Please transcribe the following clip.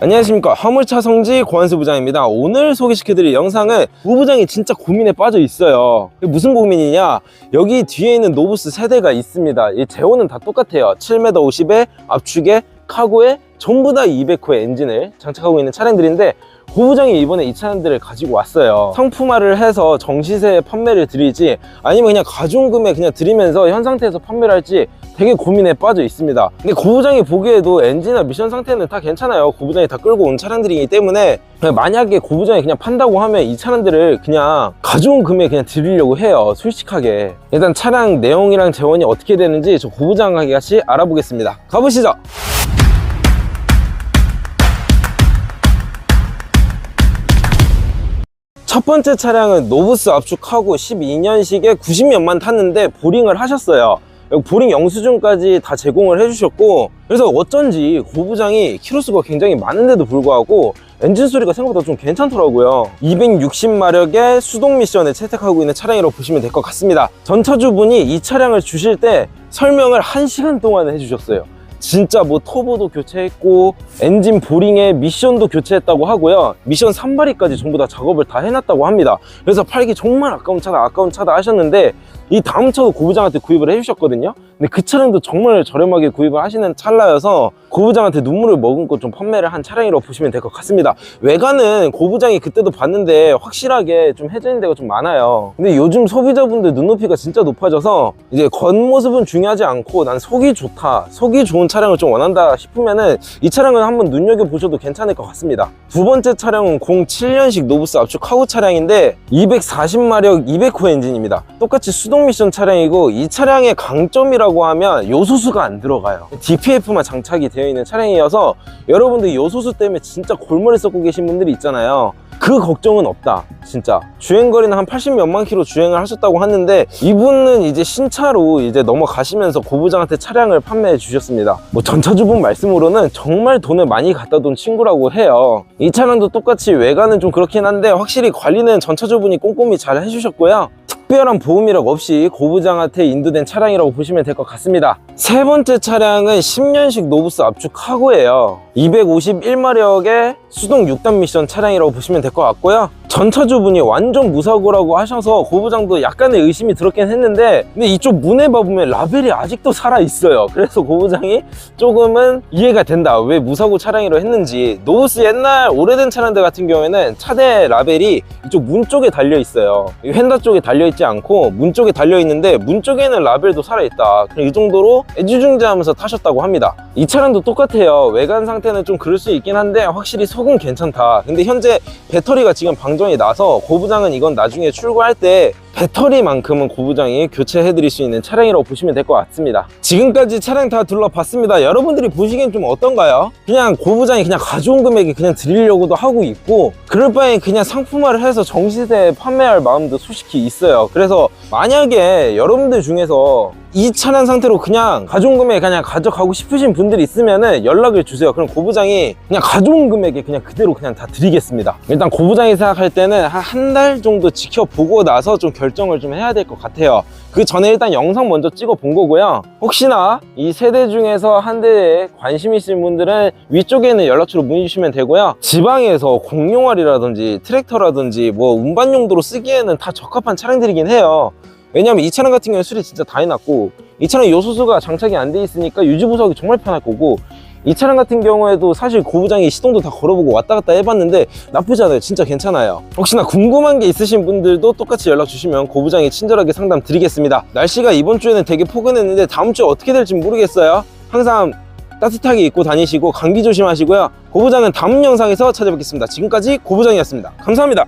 안녕하십니까. 화물차 성지 고한수 부장입니다. 오늘 소개시켜드릴 영상은 부부장이 진짜 고민에 빠져 있어요. 무슨 고민이냐? 여기 뒤에 있는 노브스 세대가 있습니다. 이 제호는 다 똑같아요. 7m 50에 압축에 카고에 전부 다 200호의 엔진을 장착하고 있는 차량들인데 고부장이 이번에 이 차량들을 가지고 왔어요. 상품화를 해서 정시세에 판매를 드리지 아니면 그냥 가중금에 그냥 드리면서 현 상태에서 판매를 할지 되게 고민에 빠져 있습니다. 근데 고부장이 보기에도 엔진이나 미션 상태는 다 괜찮아요. 고부장이 다 끌고 온 차량들이기 때문에 만약에 고부장이 그냥 판다고 하면 이 차량들을 그냥 가져온 금액 그냥 드리려고 해요 솔직하게. 일단 차량 내용이랑 재원이 어떻게 되는지 저 고부장하게 같이 알아보겠습니다. 가보시죠! 첫 번째 차량은 노브스 압축하고 12년식에 90년만 탔는데 보링을 하셨어요. 보링 영수증까지 다 제공을 해주셨고 그래서 어쩐지 고부장이 키로수가 굉장히 많은데도 불구하고 엔진 소리가 생각보다 좀 괜찮더라고요. 260마력의 수동 미션에 채택하고 있는 차량이라고 보시면 될 것 같습니다. 전차주분이 이 차량을 주실 때 설명을 1시간 동안 해주셨어요. 진짜 뭐 터보도 교체했고 엔진 보링에 미션도 교체했다고 하고요. 미션 산발이까지 전부 다 작업을 다 해놨다고 합니다. 그래서 팔기 정말 아까운 차다 아까운 차다 하셨는데 이 다음 차도 고부장한테 구입을 해주셨거든요. 근데 그 차량도 정말 저렴하게 구입을 하시는 찰나여서 고부장한테 눈물을 머금고 좀 판매를 한 차량이라고 보시면 될 것 같습니다. 외관은 고부장이 그때도 봤는데 확실하게 좀 해지는 데가 좀 많아요. 근데 요즘 소비자분들 눈높이가 진짜 높아져서 이제 겉모습은 중요하지 않고 난 속이 좋다 속이 좋은 차량을 좀 원한다 싶으면은 이 차량은 한번 눈여겨보셔도 괜찮을 것 같습니다. 두 번째 차량은 07년식 노브스 압축 카우 차량인데 240마력 200호 엔진입니다. 똑같이 수동 미션 차량이고 이 차량의 강점이라고 하면 요소수가 안 들어가요. DPF만 장착이 되어 있는 차량이어서 여러분들 요소수 때문에 진짜 골머리 썩고 계신 분들이 있잖아요. 그 걱정은 없다 진짜. 주행거리는 한 80몇만 킬로 주행을 하셨다고 하는데 이분은 이제 신차로 이제 넘어가시면서 고부장한테 차량을 판매해 주셨습니다. 뭐 전차주분 말씀으로는 정말 돈을 많이 갖다 둔 친구라고 해요. 이 차량도 똑같이 외관은 좀 그렇긴 한데 확실히 관리는 전차주분이 꼼꼼히 잘 해주셨고요 특별한 보험이력 없이 고부장한테 인도된 차량이라고 보시면 될 것 같습니다. 세 번째 차량은 10년식 노브스 압축 카고예요 251마력의 수동 6단 미션 차량이라고 보시면 될 것 같고요. 전차주분이 완전 무사고라고 하셔서 고부장도 약간의 의심이 들었긴 했는데 근데 이쪽 문에 봐보면 라벨이 아직도 살아있어요. 그래서 고부장이 조금은 이해가 된다. 왜 무사고 차량이라고 했는지. 노브스 옛날 오래된 차량들 같은 경우에는 차대 라벨이 이쪽 문 쪽에 달려있어요. 이 휀다 쪽에 달려있지 않고 문 쪽에 달려있는데 문 쪽에는 라벨도 살아있다. 그냥 이 정도로 애지중지하면서 타셨다고 합니다. 이 차량도 똑같아요. 외관 상태 는 좀 그럴 수 있긴 한데 확실히 속은 괜찮다. 근데 현재 배터리가 지금 방전이 나서 고부장은 이건 나중에 출고할 때 배터리만큼은 고부장이 교체해 드릴 수 있는 차량이라고 보시면 될 것 같습니다. 지금까지 차량 다 둘러봤습니다. 여러분들이 보시기엔 좀 어떤가요? 그냥 고부장이 그냥 가져온 금액에 그냥 드리려고도 하고 있고 그럴 바에 그냥 상품화를 해서 정시세에 판매할 마음도 솔직히 있어요. 그래서 만약에 여러분들 중에서 이 차량 상태로 그냥 가져온 금액 그냥 가져가고 싶으신 분들이 있으면은 연락을 주세요. 그럼 고부장이 그냥 가져온 금액에 그냥 그대로 그냥 다 드리겠습니다. 일단 고부장이 생각할 때는 한 한 달 정도 지켜보고 나서 좀 결 정을 좀 해야 될 것 같아요. 그 전에 일단 영상 먼저 찍어 본 거고요. 혹시나 이 세 대 중에서 한 대에 관심 있으신 분들은 위쪽에 있는 연락처로 문의 주시면 되고요. 지방에서 공용활이라든지 트랙터라든지 뭐 운반 용도로 쓰기에는 다 적합한 차량들이긴 해요. 왜냐면 이 차량 같은 경우는 수리 진짜 다 해놨고 이 차량 요소수가 장착이 안 돼 있으니까 유지 보수하기 정말 편할 거고 이 차량 같은 경우에도 사실 고부장이 시동도 다 걸어보고 왔다 갔다 해봤는데 나쁘지 않아요. 진짜 괜찮아요. 혹시나 궁금한 게 있으신 분들도 똑같이 연락 주시면 고부장이 친절하게 상담 드리겠습니다. 날씨가 이번 주에는 되게 포근했는데 다음 주 어떻게 될지 모르겠어요. 항상 따뜻하게 입고 다니시고 감기 조심하시고요. 고부장은 다음 영상에서 찾아뵙겠습니다. 지금까지 고부장이었습니다. 감사합니다